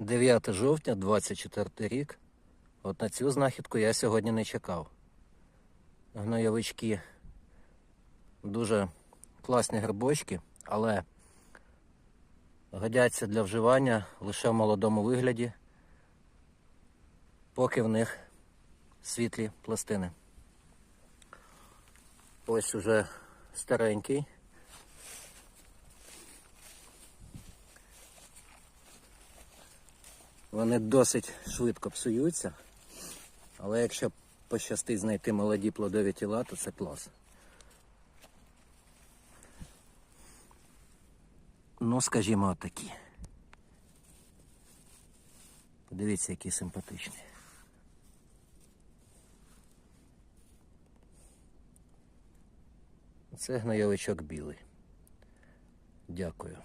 9 жовтня, 24 рік. От на цю знахідку я сьогодні не чекав. Гнойовички дуже класні грибочки, але годяться для вживання лише в молодому вигляді, поки в них світлі пластини. Ось уже старенький. Вони досить швидко псуються, але якщо пощастить знайти молоді плодові тіла, то це клас. Ну, скажімо, отакі. Подивіться, які симпатичні. Це гнойовичок білий. Дякую.